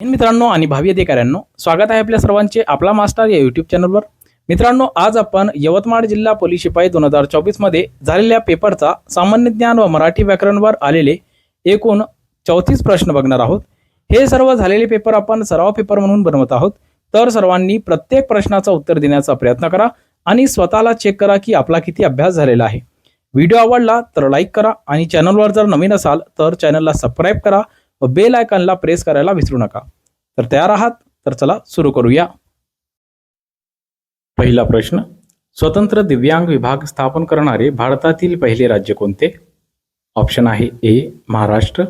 मित्रांनो आणि भावी अधिकाऱ्यांनो स्वागत आहे आपल्या सर्वांचे आपला मास्टर या युट्यूब चॅनलवर मित्रांनो आज आपण यवतमाळ जिल्हा पोलीस शिपाई दोन हजार चोवीसमध्ये झालेल्या पेपरचा सामान्य ज्ञान व मराठी व्याकरणवर आलेले एकूण चौतीस प्रश्न बघणार आहोत. हे सर्व झालेले पेपर आपण सराव पेपर म्हणून बनवत आहोत. तर सर्वांनी प्रत्येक प्रश्नाचं उत्तर देण्याचा प्रयत्न करा आणि स्वतःला चेक करा की आपला किती अभ्यास झालेला आहे. व्हिडिओ आवडला तर लाईक करा आणि चॅनलवर जर नवीन असाल तर चॅनलला सबस्क्राईब करा व बेल आयकॉनला प्रेस करायला विसरू नका. तर तयार आहात? तर चला सुरू करूया. पहिला प्रश्न. स्वतंत्र दिव्यांग विभाग स्थापन करणारे भारतातील पहिले राज्य कोणते? ऑप्शन आहे A Maharashtra.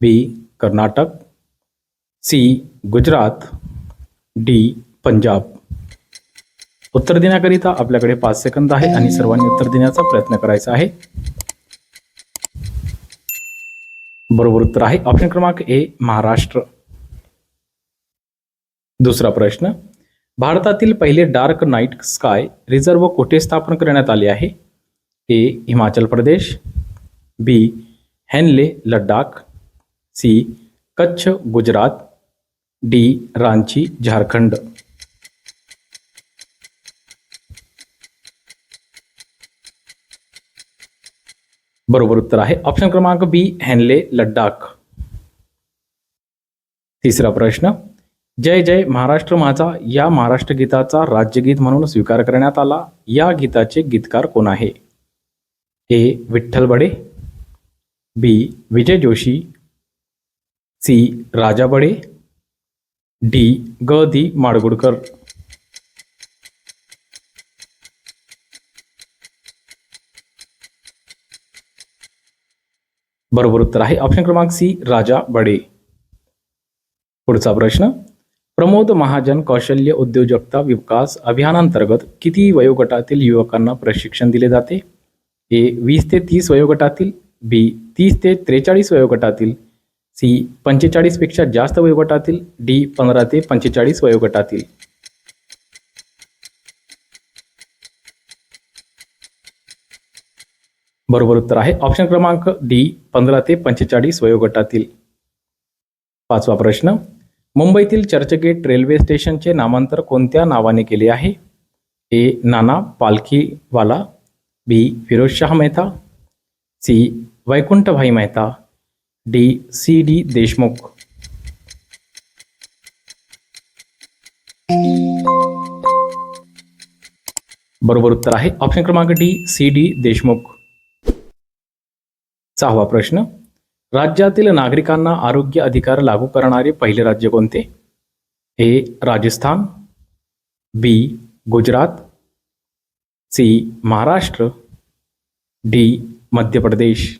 B Karnataka. C Gujarat. D Punjab. उत्तर देण्याकरिता आपल्याकडे पाच सेकंद आहे आणि सर्वांनी उत्तर देण्याचा प्रयत्न करायचा आहे. बरोबर उत्तर आहे. ऑप्शन क्रमांक ए महाराष्ट्र. दुसरा प्रश्न. भारतातील पहिले डार्क नाईट स्काय रिझर्व कोठे स्थापन करण्यात आले आहे? A Himachal Pradesh. B Hanle Ladakh. C Kutch Gujarat. D Ranchi Jharkhand. बरोबर उत्तर आहे. ऑप्शन क्रमांक बी हॅनले लडाख तिसरा प्रश्न. जय जय महाराष्ट्र माझा. या महाराष्ट्र गीताचा राज्यगीत म्हणून स्वीकार करण्यात आला. या गीताचे गीतकार कोण आहे? A Vitthal Bade. B Vijay Joshi. C Raja Bade. D G D Madgulkar. बरोबर उत्तर आहे. ऑप्शन क्रमांक सी राजा बडे. पुढचा प्रश्न प्रमोद महाजन कौशल्य उद्योजकता विकास अभियानांतर्गत किती वयोगटातील युवकांना प्रशिक्षण दिले जाते? ए वीस ते तीस वयोगटातील बी तीस ते त्रेचाळीस वयोगटातील सी पंचेचाळीसपेक्षा जास्त वयोगटातील डी पंधरा ते पंचेचाळीस वयोगटातील. बरोबर उत्तर आहे. ऑप्शन क्रमांक डी पंधरा ते पंचेचाळीस वयोगटातील. पाचवा प्रश्न. मुंबईतील चर्चगेट रेल्वे स्टेशनचे नामांतर कोणत्या नावाने केले आहे? A Nana Palkhivala B Pherozeshah Mehta C Vaikunthbhai Mehta D C D Deshmukh. बरोबर उत्तर आहे. ऑप्शन क्रमांक डी सी डी देशमुख. सहावा प्रश्न. राज्यातील नागरिकांना आरोग्य अधिकार लागू करणारे पहिले राज्य कोणते? A. Rajasthan. B. Gujarat. C. Maharashtra. D. Madhya Pradesh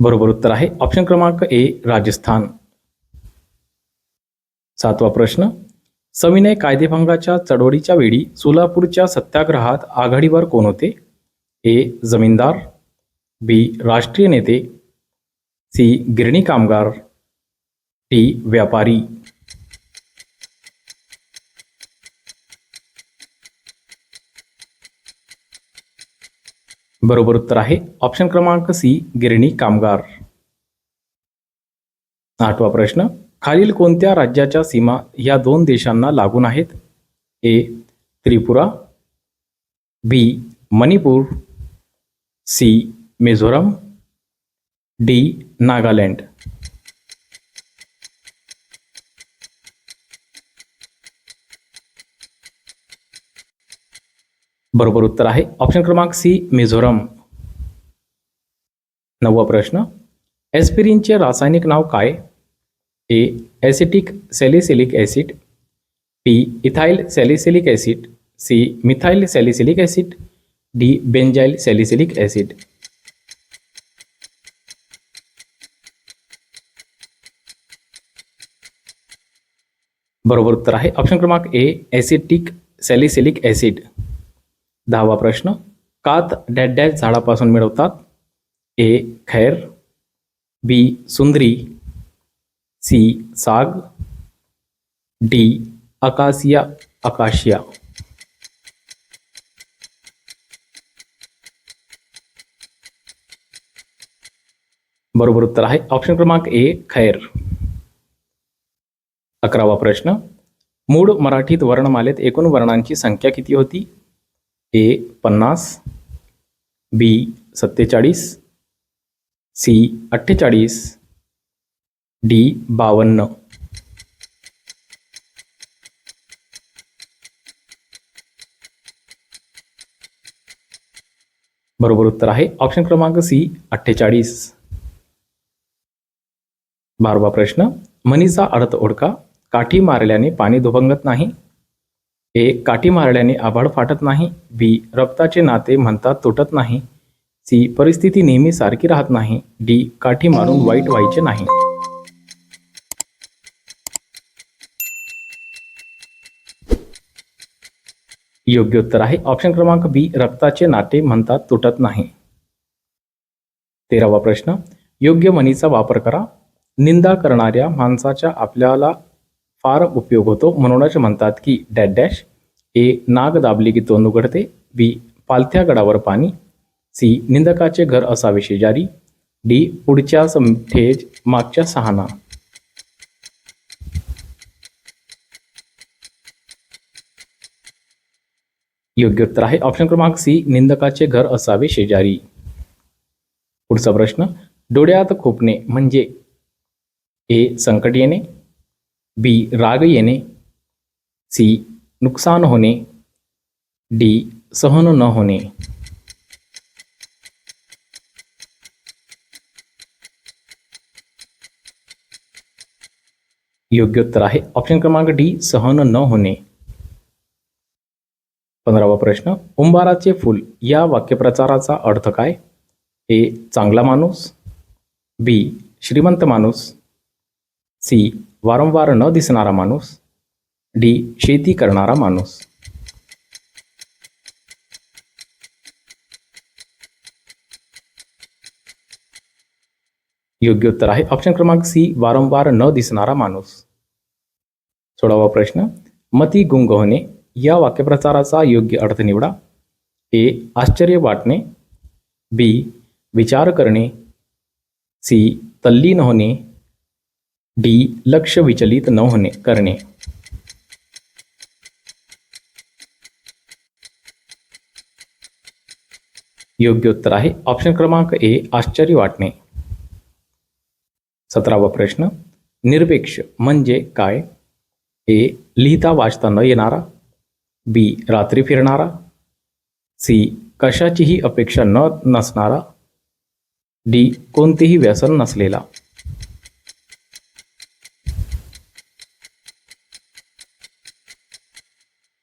बरोबर उत्तर आहे. ऑप्शन क्रमांक ए राजस्थान. सातवा प्रश्न. सविनय कायदेभंगाच्या चळवळीच्या वेळी सोलापूरच्या सत्याग्रहात आघाडीवर कोण होते? ए. जमीनदार बी. राष्ट्रीय नेते सी. गिरणी कामगार टी व्यापारी. बरोबर उत्तर आहे. ऑप्शन क्रमांक सी. गिरणी कामगार. आठवा प्रश्न. खालील कोणत्या राज्याच्या सीमा या दोन देशांना लागून आहेत? A Tripura B Manipur C Mizoram D Nagaland. बरोबर उत्तर आहे. ऑप्शन क्रमांक सी मिझोरम. नववा प्रश्न. एस्पिरिनचे रासायनिक नाव काय? A acetic salicylic acid B ethyl salicylic acid C methyl salicylic acid D benzyl salicylic acid बरोबर उत्तर आहे. ऑप्शन क्रमांक ए ॲसिटिक सॅलिसिलिक ॲसिड दहावा प्रश्न. कात डॅश डॅश झाडापासून मिळवतात. ए खैर. बी सुंदरी. सी साग डी अकाशिया अकाशिया। बरोबर उत्तर आहे. ऑप्शन क्रमांक ए खैर. अकरावा प्रश्न. मूळ मराठीत वर्णमालेत एकूण वर्णांची संख्या किती होती? ए पन्नास बी सत्तेचाळीस सी अठ्ठेचाळीस डी बावन्न. बरोबर उत्तर आहे. ऑप्शन क्रमांक सी अठ्ठेचाळीस. बारवा प्रश्न. म्हणीचा अर्थ ओढका. काठी मारल्याने पाणी दुभंगत नाही. ए काठी मारल्याने आभाळ फाटत नाही. बी रक्ताचे नाते म्हणतात तुटत नाही. सी परिस्थिती नेहमी सारखी राहत नाही. डी काठी मारून वाईट व्हायचे नाही. योग्य उत्तर आहे. ऑप्शन क्रमांक बी रक्ताचे नाते म्हणतात तुटत नाही. तेरावा प्रश्न योग्य म्हणीचा वापर करा. निंदा करणाऱ्या माणसाच्या आपल्याला फार उपयोग होतो. म्हणूनच म्हणतात की डॅट डॅश. ए नाग दाबली की तोंड उघडते. बी पालथ्या गडावर पाणी. सी निंदकाचे घर असावे शेजारी डी पुढच्या समठेज मागच्या सहाना. योग्य उत्तर आहे. ऑप्शन क्रमांक सी निंदकाचे घर असावे शेजारी. पुढचा प्रश्न डोळ्यात खोपणे म्हणजे ए संकट येणे बी राग येणे सी नुकसान होणे डी सहन न होणे. योग्य उत्तर आहे. ऑप्शन क्रमांक डी सहन न होणे. पंधरावा प्रश्न उंबाराचे फूल या वाक्यप्रचाराचा अर्थ काय? ए चांगला माणूस बी श्रीमंत माणूस सी वारंवार न दिसणारा माणूस डी शेती करणारा माणूस. योग्य उत्तर आहे ऑप्शन क्रमांक सी वारंवार न दिसणारा माणूस. सोळावा प्रश्न मती गुंग होणे या वाक्यप्रचाराचा योग्य अर्थ निवडा. ए. आश्चर्य वाटणे. बी. विचार करणे. सी. तल्लीन होणे. डी. लक्ष विचलित न होणे करणे. योग्य उत्तर आहे. ऑप्शन क्रमांक ए. आश्चर्य वाटणे. सतरावा प्रश्न. निरपेक्ष म्हणजे काय? ए. लिहिता वाचता न येणारा. बी रात्री फिरणारा. सी कशाचीही अपेक्षा न नसणारा. डी कोणतेही व्यसन नसलेला.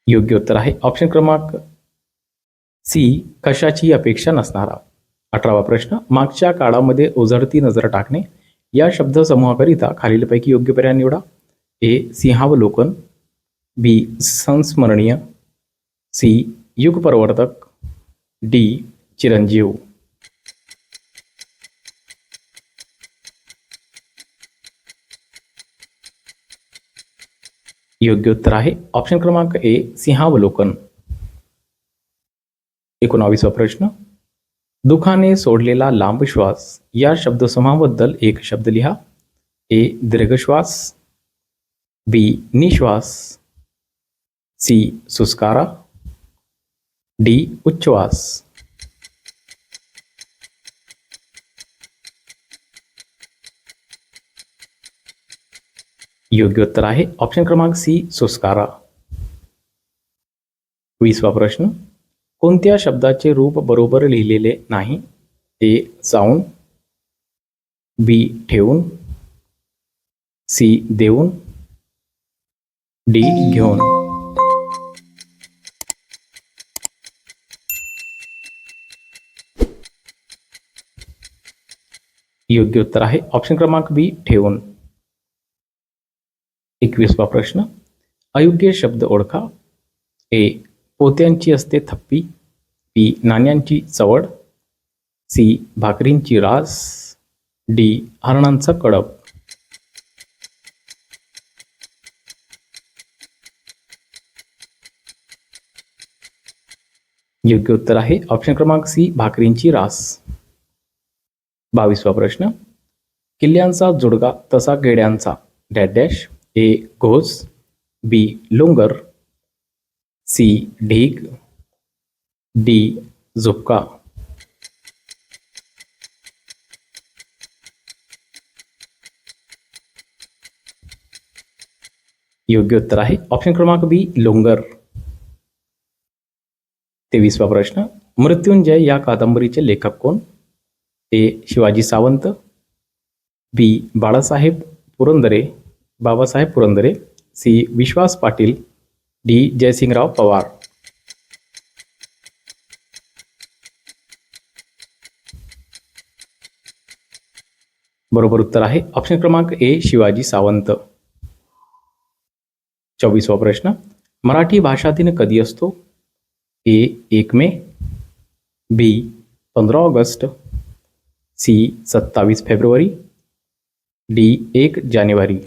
योग्य उत्तर आहे ऑप्शन क्रमांक सी कशाची अपेक्षा नसणारा. अठरावा प्रश्न मागच्या काळामध्ये ओझरती नजर टाकणे. या शब्दसमूहाकरिता खालीलपैकी योग्य पर्याय निवडा. ए सिंहावलोकन. बी संस्मरणीय. सी, युगपरवर्तक, डी, चिरंजीव। योग्य उत्तर आहे. ऑप्शन क्रमांक ए सिंहावलोकन. एकोणावीसवा प्रश्न. दुखाने सोडलेला लांब श्वास, या शब्दसमूहाबद्दल एक शब्द लिहा. ए दीर्घश्वास. बी निश्वास. सी सुस्कारा. डी, उच्छ्वास। योग्य उत्तर आहे ऑप्शन क्रमांक सी, सुस्कारा। वीसवा प्रश्न, कोणत्या शब्दाचे रूप बरोबर लिहिलेले नाही? ए, जाऊन, बी, ठेवून, सी, देऊन, डी, घेऊन। योग्य उत्तर आहे. ऑप्शन क्रमांक बी ठेवून. एकवीसवा प्रश्न. अयोग्य शब्द ओळखा. ए पोत्यांची असते थप्पी. बी नाण्यांची चवड. सी भाकरींची रास. डी हरणांचा कडप योग्य उत्तर आहे. ऑप्शन क्रमांक सी भाकरींची रास. बावीसवा प्रश्न. किल्ल्यांचा जुडगा तसा गेड्यांचा. Dash dash. ए. घोस. बी. लोंगर. सी. ढीग. डी. झुपका. योग्य उत्तर आहे. ऑप्शन क्रमांक बी. लोंगर. तेवीसवा प्रश्न. मृत्युंजय या कादंबरीचे लेखक कोण? A Shivaji Sawant B Balasaheb Purandare Babasaheb Purandare C Vishwas Patil D Jaysingrao Pawar. बरोबर उत्तर आहे ऑप्शन क्रमांक ए शिवाजी सावंत. चोवीसवा प्रश्न मराठी भाषा दिन कधी असतो? ए एक मे बी पंधरा ऑगस्ट सी सत्तावीस फेब्रुवारी. डी एक जानेवारी.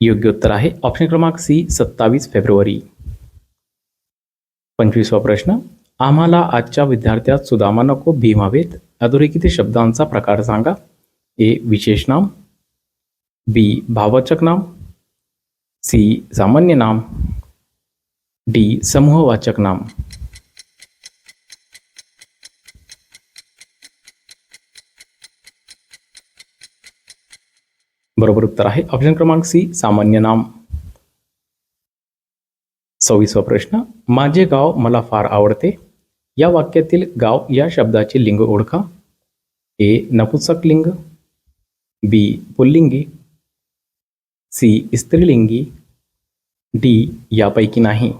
योग्य उत्तर आहे ऑप्शन क्रमांक सी सत्तावीस फेब्रुवारी. पंचवीसवा प्रश्न आम्हाला आजच्या विद्यार्थ्यात सुदामा नको भीम हवेत अधोरेखित शब्दांचा प्रकार सांगा. ए विशेष नाम. बी भावचक नाम. सी सामान्य नाम. डी समूहवाचक नाम. बरोबर उत्तर आहे. ऑप्शन क्रमांक सी सामान्य नाम. सव्वीसवा प्रश्न. माझे गाव मला फार आवडते. या वाक्यातील गाव या शब्दाचे लिंग ओळखा. ए नपुसक लिंग. बी पुल्लिंगी. सी स्त्रीलिंगी. डी यापैकी नाही.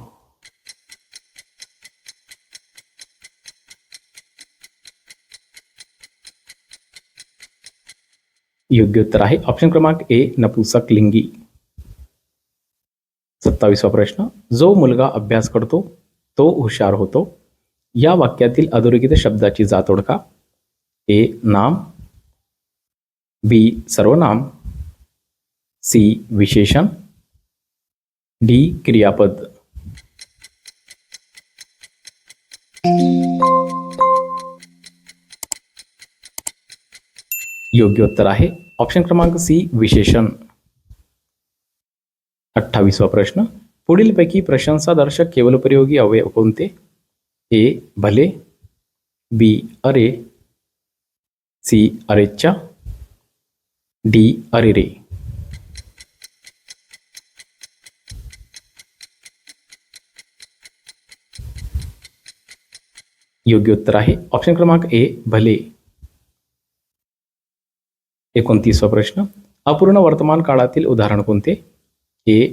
योग्य उत्तर आहे. ऑप्शन क्रमांक ए नपुसक लिंगी. सत्तावीसवा प्रश्न. जो मुलगा अभ्यास करतो तो हुशार होतो. या वाक्यातील अधोरेखित शब्दाची जात ओळखा. ए नाम. बी सर्वनाम. सी विशेषण. डी क्रियापद. योग्य उत्तर आहे. ऑप्शन क्रमांक सी विशेषण. अठ्ठावीसवा प्रश्न. पुढीलपैकी प्रशंसादर्शक केवलप्रयोगी अवयव कोणते? ए भले बी अरे सी अरेच्चा डी अरे रे योग्य उत्तर आहे. ऑप्शन क्रमांक ए भले. एकोणतीसवा प्रश्न. अपूर्ण वर्तमान काळातील उदाहरण कोणते? ए.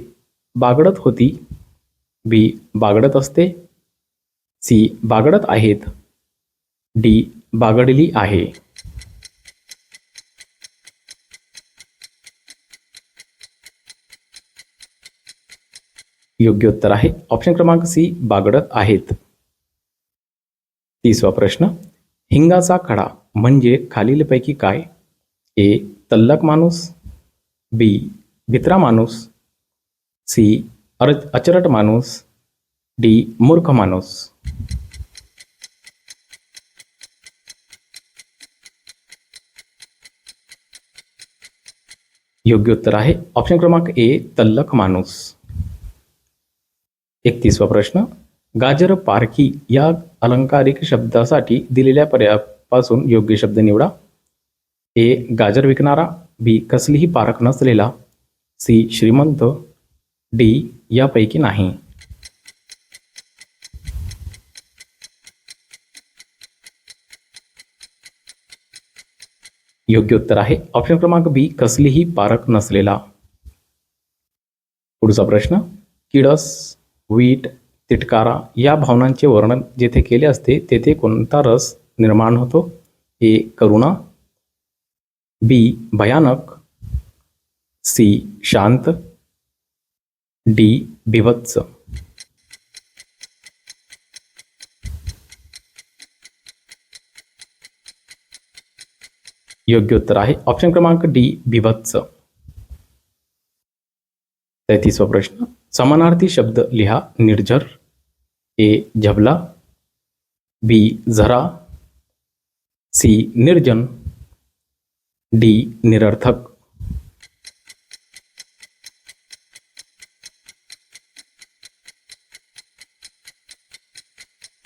बागडत होती. बी. बागडत असते. सी. बागडत आहेत. डी. बागडली आहे. योग्य उत्तर आहे. ऑप्शन क्रमांक सी. बागडत आहेत. तिसवा प्रश्न. हिंगाचा खडा म्हणजे खालीलपैकी काय? ए तल्लक माणूस बी भित्रा माणूस सी अर अचरट माणूस डी मूर्ख माणूस. योग्य उत्तर आहे ऑप्शन क्रमांक ए तल्लक माणूस. एकतीसवा प्रश्न गाजर पारखी या अलंकारिक शब्दासाठी दिलेल्या पर्यायापासून योग्य शब्द निवडा. ए गाजर विकणारा बी कसलीही पारख नसलेला सी श्रीमंत डी यापैकी नाही. योग्य उत्तर आहे. ऑप्शन क्रमांक बी कसलीही पारख नसलेला. पुढचा प्रश्न किडस वीट तिटकारा या भावनांचे वर्णन जेथे केले असते तेथे कोणता रस निर्माण होतो? ए करुणा बी, भयानक, सी, शांत, डी, बिभत्स। योग्य उत्तर आहे. ऑप्शन क्रमांक डी बिभत्स. तैतीसवा प्रश्न. समानार्थी शब्द लिहा. निर्झर. ए, झबला. बी, झरा. सी, निर्जन. डी, निरर्थक।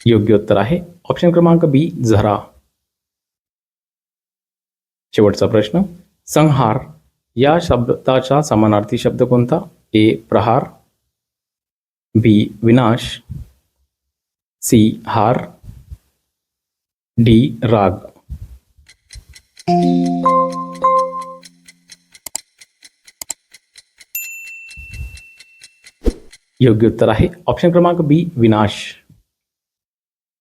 योग्य उत्तर आहे. ऑप्शन क्रमांक बी झरा. शेवटचा प्रश्न. संहार, या शब्दाचा समानार्थी शब्द कोणता? ए प्रहार. बी विनाश. सी हार. डी राग. योग्य उत्तर आहे. ऑप्शन क्रमांक बी विनाश.